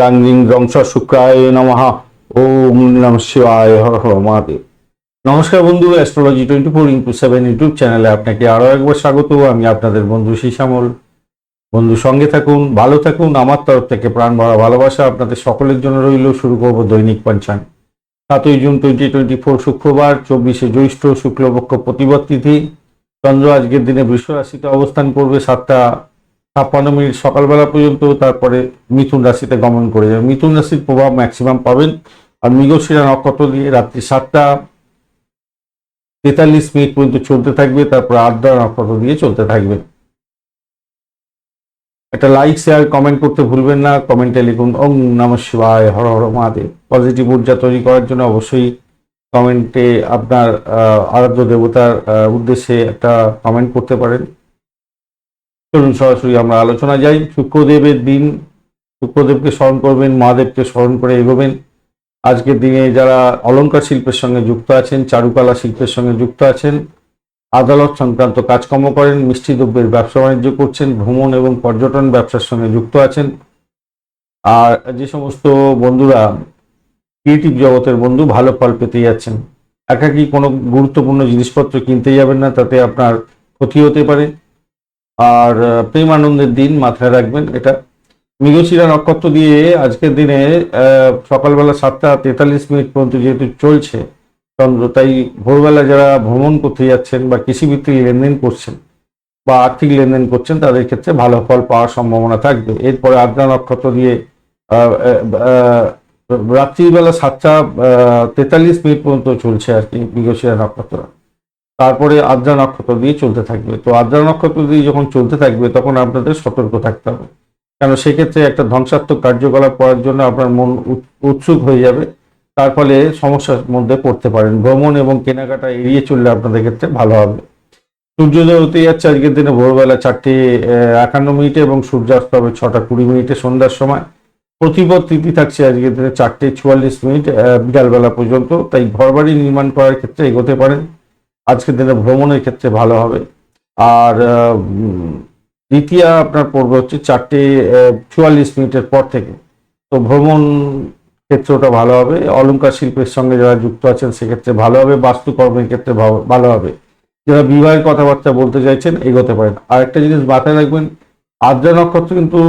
রাং ring রং স শুক্রায় নমঃ। ওম নম শিবায় হর হর মহাদেব। নমস্কার বন্ধু astrology twenty four into seven YouTube চ্যানেলে আপনাকে আরও একবার স্বাগত। আমি আপনাদের বন্ধু শ্যামল বন্ধু, সঙ্গে থাকুন, ভালো থাকুন। আমার তরফ থেকে প্রাণ ভরা ভালোবাসা আপনাদের সকলের জন্য রইল। শুরু করব দৈনিক পঞ্চাঙ্গ সাতই জুন টোয়েন্টি টোয়েন্টি ফোর শুক্রবার, চব্বিশে জ্যৈষ্ঠ শুক্লপক্ষ প্রতিপদ তিথি। চন্দ্র আজকের দিনে বৃষ রাশিতে অবস্থান করবে সাতটা ছাপ্পান্ন মিনিট সকালবেলা পর্যন্ত তারপরে মিথুন রাশিতে গমন করে যাবে। মিথুন রাশির প্রভাব ম্যাক্সিমাম পাবেন। আর মৃগশিরা নক্ষত্র দিয়ে রাত্রি সাতটা, তেতাল্লিশ মিনিট পর্যন্ত চলতে থাকবে। তারপর আদ্রা নক্ষত্র দিয়ে চলতে থাকবে। একটা লাইক শেয়ার কমেন্ট করতে ভুলবেন না। কমেন্টে লিখুন, ওম নম শিবায়, হর হর মহাদেব। পজিটিভ ঊর্জা তৈরি করার জন্য অবশ্যই কমেন্টে আপনার আরাধ্য দেবতার উদ্দেশ্যে একটা কমেন্ট করতে পারেন। চলুন সরাসরি আমরা আলোচনা যাই। শুক্রদেবের দিন, শুক্রদেবকে স্মরণ করবেন, মহাদেবকে স্মরণ করে এগোবেন। আজকের দিনে যারা অলঙ্কার শিল্পের সঙ্গে যুক্ত আছেন, চারুকলা শিল্পের সঙ্গে যুক্ত আছেন, আদালত সংক্রান্ত কাজকর্ম করেন, মিষ্টি দ্রব্যের ব্যবসা বাণিজ্য করছেন, ভ্রমণ এবং পর্যটন ব্যবসার সঙ্গে যুক্ত আছেন। আর যে সমস্ত বন্ধুরা ক্রিয়েটিভ জগতের বন্ধু, ভালো ফল পেতে যাচ্ছেন। একাকি কোনো গুরুত্বপূর্ণ জিনিসপত্র কিনতে যাবেন না, তাতে আপনার ক্ষতি হতে পারে। আর প্রেম আনন্দের দিন মাথায় রাখবেন, এটা মৃগশিরা নক্ষত্র দিয়ে আজকের দিনে সকালবেলা সাতটা তেতাল্লিশ মিনিট পর্যন্ত যেহেতু চলছে, চন্দ্র, তাই ভোরবেলা যারা ভ্রমণ করতে যাচ্ছেন বা কৃষিভিত্তিক লেনদেন করছেন বা আর্থিক লেনদেন করছেন, তাদের ক্ষেত্রে ভালো ফল পাওয়ার সম্ভাবনা থাকবে। এরপরে আদ্রা নক্ষত্র দিয়ে রাত্রিবেলা সাতটা তেতাল্লিশ মিনিট পর্যন্ত চলছে আর কি মৃগশিরা নক্ষত্র। তারপরে আদ্রা নক্ষত্র দিয়ে চলতে থাকবে। তো আদ্রা নক্ষত্র দিয়ে যখন চলতে থাকবে, তখন আপনাদের সতর্ক থাকতে হবে। কেন, সেক্ষেত্রে একটা ধ্বংসাত্মক কার্যকলাপ করার জন্য আপনার মন উৎ- উৎসুক হয়ে যাবে। তার ফলে সমস্যার মধ্যে পড়তে পারেন। ভ্রমণ এবং কেনাকাটা এড়িয়ে চললে আপনাদের ক্ষেত্রে ভালো হবে। সূর্যোদয় হতে যাচ্ছে আজকের দিনে ভোরবেলা চারটে একান্ন মিনিটে এবং সূর্যাস্ত হবে ছটা কুড়ি মিনিটে সন্ধ্যার সময়। প্রতিপদ তিথি থাকছে আজকের দিনে চারটে চুয়াল্লিশ মিনিট বিকালবেলা পর্যন্ত। তাই ঘরবাড়ি নির্মাণ করার ক্ষেত্রে এগোতে পারেন। আজকের দিনে ভ্রমণের ক্ষেত্রে ভালো হবে। আর দ্বিতীয় আপনার পড়বে হচ্ছে চারটে চুয়াল্লিশ মিনিটের পর থেকে। তো ভ্রমণ ক্ষেত্রটা ভালো হবে অলঙ্কার শিল্পের সঙ্গে যারা যুক্ত আছেন সেক্ষেত্রে ভালো হবে, বাস্তুকর্মের ক্ষেত্রে ভালো হবে। যারা বিবাহের কথাবার্তা বলতে চাইছেন, এগোতে পারেন। আর একটা জিনিস মাথায় রাখবেন, আদ্রা নক্ষত্র কিন্তু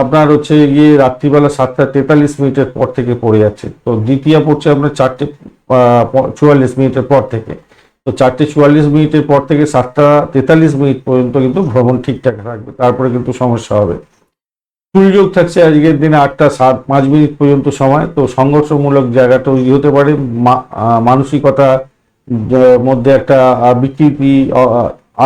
আপনার হচ্ছে গিয়ে রাত্রিবেলা সাতটা তেতাল্লিশ মিনিটের পর থেকে পড়ে যাচ্ছে। তো দ্বিতীয় পড়ছে আপনার চারটে চুয়াল্লিশ মিনিটের পর থেকে। তো চারটে চুয়াল্লিশ মিনিটের পর থেকে সাতটা তেতাল্লিশ মিনিট পর্যন্ত কিন্তু ভ্রমণ ঠিকঠাক থাকবে, তারপরে কিন্তু সমস্যা হবে। সুযোগ থাকছে আজকের দিনে আটটা সাত, পাঁচ মিনিট পর্যন্ত সময়, তো সংঘর্ষমূলক জায়গা তৈরি হতে পারে মানসিকতা মধ্যে একটা বিকৃতি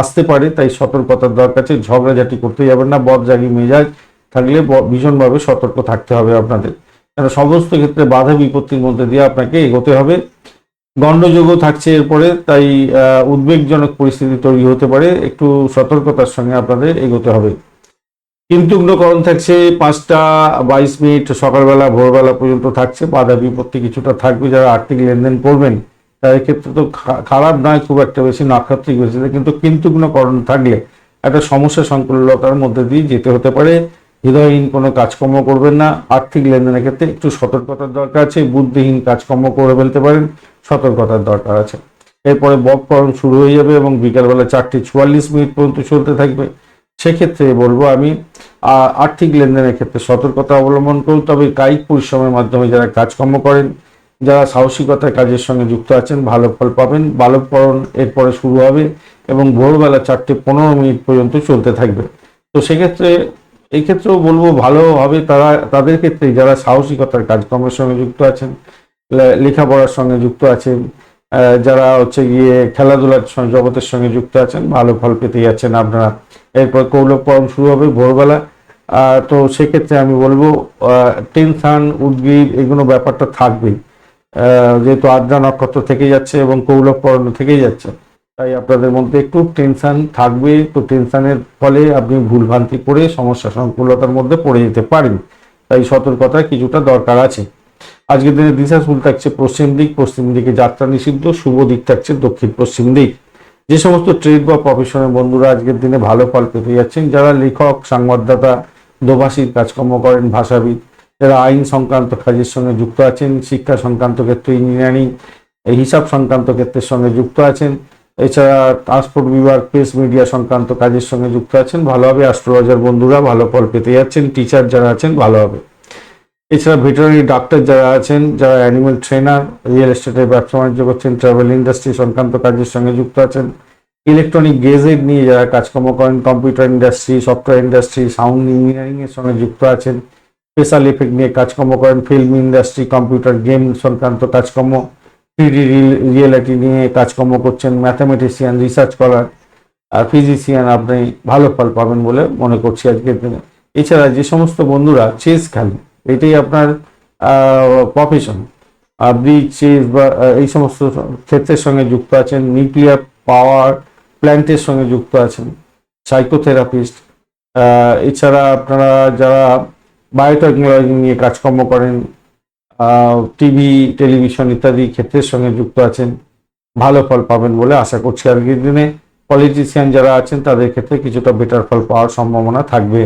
আসতে পারে, তাই সতর্কতার দরকার আছে, ঝগড়াঝাটি করতে যাবেন না, বদজাগি মেজাজ থাকলে ভীষণভাবে সতর্ক থাকতে হবে আপনাদের। কেন, সমস্ত ক্ষেত্রে বাধা বিপত্তির মধ্যে দিয়ে আপনাকে এগোতে হবে। গণ্ডযোগও থাকছে এরপরে, তাই উদ্বেগজনক পরিস্থিতি তৈরি হতে পারে। একটু সতর্কতার সঙ্গে আপনাদের এগোতে হবে। কিন্তু উগ্নকরণ থাকছে, পাঁচটা বাইশ মিনিট সকালবেলা, ভোরবেলা পর্যন্ত থাকছে। বাধা বিপত্তি কিছুটা থাকবে। যারা আর্থিক লেনদেন করবেন, তাদের ক্ষেত্রে তো খারাপ নয়, খুব একটা বেশি নাক্ষত্রিক বেশি কিন্তু কিন্তুগ্নকরণ থাকলে একটা সমস্যা সংকুলতার মধ্যে দিয়ে যেতে হতে পারে। হৃদয়হীন কোনো কাজকর্ম করবেন না। আর্থিক লেনদেনের ক্ষেত্রে একটু সতর্কতার দরকার আছে। বুদ্ধিহীন কাজকর্ম করে ফেলতে পারেন। সতর্কতার দরকার আছে। এরপরে বককরণ শুরু হয়ে যাবে এবং বিকালবেলা চারটে চুয়াল্লিশ মিনিট পর্যন্ত চলতে থাকবে। সেক্ষেত্রে বলব আমি আর্থিক লেনদেনের ক্ষেত্রে সতর্কতা অবলম্বন করুন। তবে কায়িক পরিশ্রমের মাধ্যমে যারা কাজকর্ম করেন, যারা সাহসিকতার কাজের সঙ্গে যুক্ত আছেন, ভালো ফল পাবেন। বালককরণ এরপরে শুরু হবে এবং ভোরবেলা চারটে পনেরো মিনিট পর্যন্ত চলতে থাকবে। তো সেক্ষেত্রে, এক্ষেত্রেও বলব ভালো হবে তারা, তাদের ক্ষেত্রে যারা সাহসিকতার কাজকর্মের সঙ্গে যুক্ত আছেন লেখাপড়ার সঙ্গে যুক্ত আহ, যারা হচ্ছে গিয়ে খেলাধুলার জগতের সঙ্গে যুক্ত আছেন ভালো ফল পেতে যাচ্ছেন আপনারা। এরপর কৌলভ পরম শুরু হবে ভোরবেলা। তো সেক্ষেত্রে আমি বলব টেনশান উদ্ভিদ এগুলো ব্যাপারটা থাকবেই। যেহেতু আদ্রা নক্ষত্র থেকে যাচ্ছে এবং কৌলভ পরণ থেকেই যাচ্ছে তাই আপনাদের মধ্যে একটু টেনশান থাকবে। তো টেনশানের ফলে আপনি ভুলভ্রান্তি করে সমস্যা সংকুলতার মধ্যে পড়ে যেতে পারেন। তাই সতর্কতা কিছুটা দরকার আছে। আজকের দিনে দিশা শুরু থাকছে পশ্চিম দিক, পশ্চিম দিকে যাত্রা নিষিদ্ধ, শুভ দিক থাকছে দক্ষিণ পশ্চিম দিক। যে সমস্ত ট্রেড বা প্রফেশনের বন্ধুরা আজকের দিনে ভালো ফল পেতে যাচ্ছেন, যারা লেখক, সংবাদদাতা, দোভাষীর কাজকর্ম করেন, ভাষাবিদ, যারা আইন সংক্রান্ত কাজের সঙ্গে যুক্ত আছেন, শিক্ষা সংক্রান্ত ক্ষেত্রে ইঞ্জিনিয়ারিং হিসাব সংক্রান্ত ক্ষেত্রের সঙ্গে যুক্ত আছেন, এছাড়া ট্রান্সপোর্ট বিভাগ প্রেস মিডিয়া সংক্রান্ত কাজের সঙ্গে যুক্ত আছেন ভালোভাবে অ্যাস্ট্রোলজার বন্ধুরা ভালো ফল পেতে যাচ্ছেন টিচার যারা আছেন, ভালো হবে। এছাড়া ভেটেরিনারি ডাক্তার যারা আছেন, যারা অ্যানিমেল ট্রেনার রিয়েল এস্টেটের ব্যবসা বাণিজ্য করছেন ট্রাভেল ইন্ডাস্ট্রি সংক্রান্ত কাজের সঙ্গে যুক্ত আছেন ইলেকট্রনিক গেজেট নিয়ে যারা কাজকর্ম করেন computer industry software industry sound engineering এর সঙ্গে যুক্ত আছেন স্পেশাল এফেক্ট নিয়ে কাজকর্ম করেন ফিল্ম ইন্ডাস্ট্রি কম্পিউটার গেম সংক্রান্ত কাজকর্ম থ্রিডি রিয়েলিটি নিয়ে কাজকর্ম করছেন ম্যাথামেটিশিয়ান রিসার্চ করার, আর ফিজিশিয়ান আপনি ভালো ফল পাবেন বলে মনে করছি আজকের দিনে। এছাড়া যে সমস্ত বন্ধুরা চেস খেলেন এটাই আপনার প্রফেশন ব্রিজ চেস বা এই সমস্ত ক্ষেত্রের সঙ্গে যুক্ত আছেন নিউক্লিয়ার পাওয়ার প্ল্যান্টের সঙ্গে যুক্ত আছেন সাইকোথেরাপিস্ট এছাড়া আপনারা যারা বায়োটেকনোলজি নিয়ে কাজকর্ম করেন টিভি টেলিভিশন ইত্যাদি ক্ষেত্রের সঙ্গে যুক্ত আছেন, ভালো ফল পাবেন বলে আশা করছি। আজকের দিনে পলিটিশিয়ান যারা আছেন, তাদের ক্ষেত্রে কিছুটা বেটার ফল পাওয়ার সম্ভাবনা থাকবে।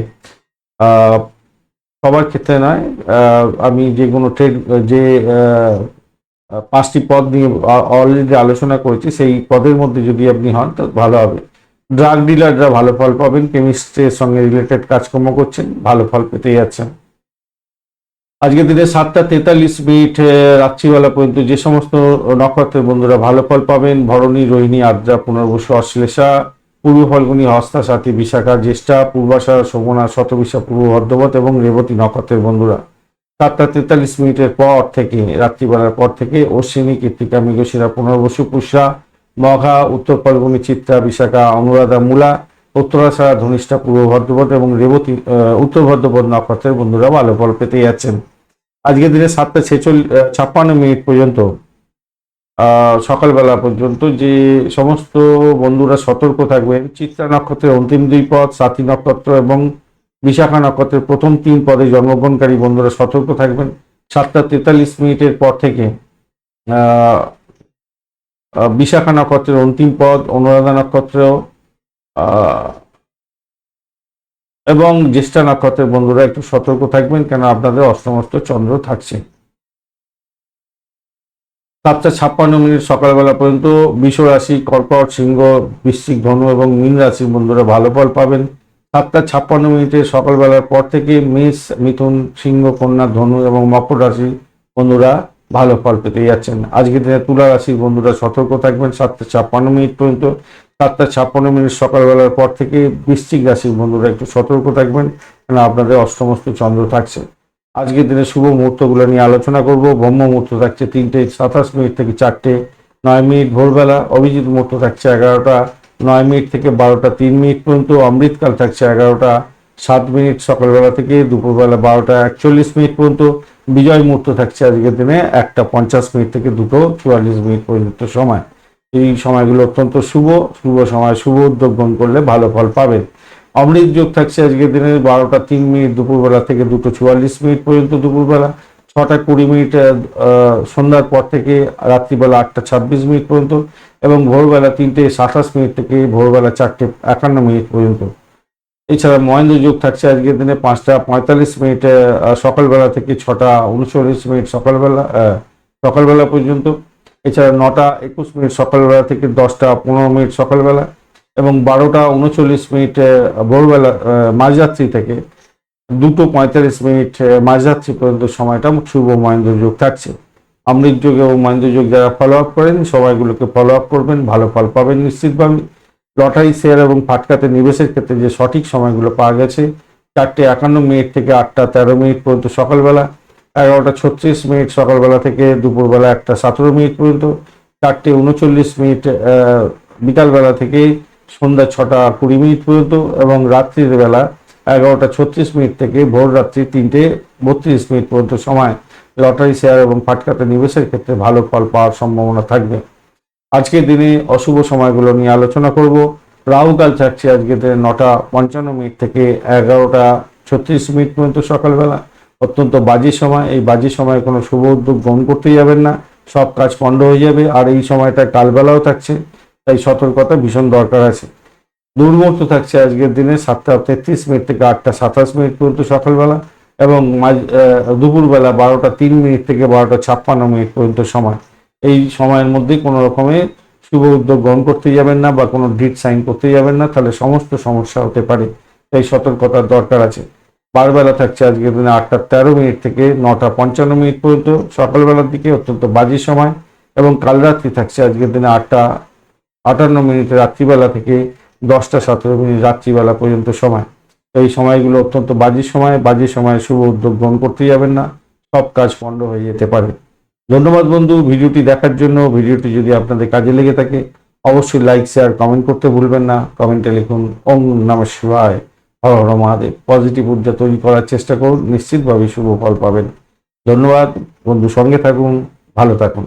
সবার ক্ষেত্রে নয় আমি যে কোনো ট্রেড যে পাঁচটি পদ নিয়ে অলরেডি আলোচনা করেছি, সেই পদের মধ্যে যদি আপনি হন, তো ভালো হবে। ড্রাগ ডিলাররা ভালো ফল পাবেন কেমিস্ট্রির সঙ্গে রিলেটেড কাজকর্ম করছেন, ভালো ফল পেতে যাচ্ছেন। আজকের দিনে সাতটা তেতাল্লিশ মিনিট রাত্রিবেলা পর্যন্ত যে সমস্ত নক্ষত্রের বন্ধুরা ভালো ফল পাবেন, ভরণী, রোহিণী, আদ্রা, পুনর্বসু, অশ্লেষা পূর্ব ফলগুনি হস্তা সাথী বিশাখা জ্যেষ্ঠা, পূর্বাশা শোভনা শতবিশা, পূর্ব ভদ্রবত এবং রেবতী নক্ষত্রের বন্ধুরা। সাতটা তেতাল্লিশ মিনিটের পর থেকে, রাত্রিবেলার পর থেকে অশ্বিনী, কৃত্তিকা, মৃগশিরা, পুনর্বসু পুষা মঘা, উত্তর ফলগুনি, চিত্রা, বিশাখা, অনুরাধা, মূলা, উত্তরাশারা, ধনিষ্ঠা, পূর্ব ভদ্রপদ এবং রেবতী উত্তর ভদ্রপদ নক্ষত্রের বন্ধুরা ভালো ফল পেতে যাচ্ছেন। আজকের দিনে সাতটা ছেচল্লিশ ছাপ্পান্ন মিনিট পর্যন্ত সকালবেলা পর্যন্ত যে সমস্ত বন্ধুরা সতর্ক থাকবেন চিত্রা নক্ষত্রের অন্তিম দুই পদ সাথী নক্ষত্র এবং বিশাখা নক্ষত্রের প্রথম তিন পদে জন্মগ্রহণকারী বন্ধুরা সতর্ক থাকবেন। সাতটা তেতাল্লিশ মিনিটের পর থেকে বিশাখা নক্ষত্রের অন্তিম পদ, অনুরাধা নক্ষত্র এবং জ্যেষ্ঠা নক্ষত্রের বন্ধুরা একটু সতর্ক থাকবেন কেন আপনাদের অষ্টমস্ত চন্দ্র থাকছে। সাতটা ছাপ্পান্ন মিনিট সকালবেলা পর্যন্ত বিষ রাশি, কর্কট সিংহ, বৃশ্চিক ধনু এবং মীন রাশির বন্ধুরা ভালো ফল পাবেন। সাতটা ছাপ্পান্ন মিনিটে সকালবেলার পর থেকে মেষ, মিথুন সিংহ, কন্যা, ধনু এবং মকর রাশি বন্ধুরা ভালো ফল পেতে যাচ্ছেন। আজকের দিনে তুলা রাশির বন্ধুরা সতর্ক থাকবেন। সাতটা ছাপ্পান্ন মিনিট পর্যন্ত, সাতটা ছাপ্পান্ন মিনিট সকালবেলার পর থেকে বৃশ্চিক রাশির বন্ধুরা একটু সতর্ক থাকবেন। কেন আপনাদের অষ্টমস্ত চন্দ্র থাকছে। আজকের দিনে শুভ মুহূর্তগুলো নিয়ে আলোচনা করব। ব্রহ্ম মুহূর্ত থাকছে তিনটে, সাতাশ মিনিট থেকে চারটে, নয় মিনিট ভোরবেলা, অভিজিৎ মুহূর্ত থাকছে এগারোটা, নয় মিনিট থেকে বারোটা, তিন মিনিট পর্যন্ত, অমৃতকাল থাকছে এগারোটা, সাত মিনিট সকালবেলা থেকে দুপুরবেলা বারোটা, একচল্লিশ মিনিট পর্যন্ত, বিজয় মুহূর্ত থাকছে আজকের দিনে একটা পঞ্চাশ মিনিট থেকে দুটো চুয়াল্লিশ মিনিট পর্যন্ত সময়। এই সময়গুলো অত্যন্ত শুভ শুভ সময়, শুভ উদ্যোগ গ্রহণ করলে ভালো ফল পাবেন। অমৃত যোগ থাকছে আজকের দিনে বারোটা তিন মিনিট দুপুরবেলা থেকে দুটো চুয়াল্লিশ মিনিট পর্যন্ত দুপুরবেলা, ছটা কুড়ি মিনিট সন্ধ্যার পর থেকে রাত্রিবেলা আটটা ছাব্বিশ মিনিট পর্যন্ত এবং ভোরবেলা তিনটে সাতাশ মিনিট থেকে ভোরবেলা চারটে একান্ন মিনিট পর্যন্ত। এছাড়া মহেন্দ্র যোগ থাকছে আজকের দিনে পাঁচটা পঁয়তাল্লিশ মিনিট সকালবেলা থেকে ছটা উনচল্লিশ মিনিট সকালবেলা সকালবেলা পর্যন্ত। এছাড়া নটা একুশ মিনিট সকালবেলা থেকে দশটা পনেরো মিনিট সকালবেলা। এবং বারোটা উনচল্লিশ মিনিট ভোরবেলা মাঝরাত্রি থেকে দুটো পঁয়তাল্লিশ মিনিট মাঝরাত্রি পর্যন্ত সময়টা শুভ মহেন্দ্র যোগ থাকছে। অমৃত যোগ এবং মহেন্দ্র যোগ যারা ফলো আপ করেন সবাইগুলোকে ফলো আপ করবেন, ভালো ফল পাবেন নিশ্চিতভাবে লটারি শেয়ার এবং ফাটকাতে নিবেশের ক্ষেত্রে যে সঠিক সময়গুলো পাওয়া গেছে, চারটে একান্ন মিনিট থেকে আটটা তেরো মিনিট পর্যন্ত সকালবেলা, এগারোটা ছত্রিশ মিনিট সকালবেলা থেকে দুপুরবেলা একটা সতেরো মিনিট পর্যন্ত, চারটে উনচল্লিশ মিনিট বিকালবেলা থেকে সন্ধ্যা ছটা কুড়ি মিনিট পর্যন্ত এবং রাত্রির বেলা এগারোটা ছত্রিশ মিনিট থেকে ভোর রাত্রি তিনটে বত্রিশ মিনিট পর্যন্ত সময় লটারি শেয়ার এবং ফাটকাতে নিবেশের ক্ষেত্রে ভালো ফল পাওয়ার সম্ভাবনা থাকবে। আজকের দিনে অশুভ সময়গুলো নিয়ে আলোচনা করব। রাহুকাল থাকছে আজকের দিনে নটা পঞ্চান্ন মিনিট থেকে এগারোটা ছত্রিশ মিনিট পর্যন্ত সকালবেলা। অত্যন্ত বাজে সময়। এই বাজে সময়ে কোনো শুভ উদ্যোগ গ্রহণ করতে যাবেন না। সব কাজ পণ্ড হয়ে যাবে। আর এই সময়টা কালবেলাও থাকছে। তাই সতর্কতা ভীষণ দরকার আছে। দুর্মুহূর্ত থাকছে আজকের দিনে সাতটা তেত্রিশ মিনিট থেকে আটটা সাতাশ মিনিট পর্যন্ত সকালবেলা এবং মাঝ- দুপুরবেলা বারোটা তিন মিনিট থেকে বারোটা ছাপ্পান্ন মিনিট পর্যন্ত সময়। এই সময়ের মধ্যে কোনো রকমের শুভ উদ্যোগ গ্রহণ করতে যাবেন না বা কোনো ডিট সাইন করতে যাবেন না, তাহলে সমস্ত সমস্যা হতে পারে। তাই সতর্কতার দরকার আছে। বারবেলা থাকছে আজকের দিনে আটটা তেরো মিনিট থেকে নটা পঞ্চান্ন মিনিট পর্যন্ত সকালবেলার দিকে অত্যন্ত বাজে সময় এবং কাল রাত্রি থাকছে আজকের দিনে আটটা আটান্ন মিনিট রাত্রিবেলা থেকে দশটা সতেরো মিনিট রাত্রিবেলা পর্যন্ত সময়। তো এই সময়গুলো অত্যন্ত বাজে সময়। বাজে সময়ে শুভ উদ্যোগ গ্রহণ করতে যাবেন না। সব কাজ পণ্ড হয়ে যেতে পারে। ধন্যবাদ বন্ধু। ভিডিওটি দেখার জন্য ভিডিওটি যদি আপনাদের কাজে লেগে থাকে, অবশ্যই লাইক, শেয়ার, কমেন্ট করতে ভুলবেন না। কমেন্টে লিখুন ওম নম শিবায় হর হর মহাদেব। পজিটিভ ঊর্জা তৈরি করার চেষ্টা করুন। নিশ্চিতভাবে শুভ ফল পাবেন। ধন্যবাদ। বন্ধু সঙ্গে থাকুন, ভালো থাকুন।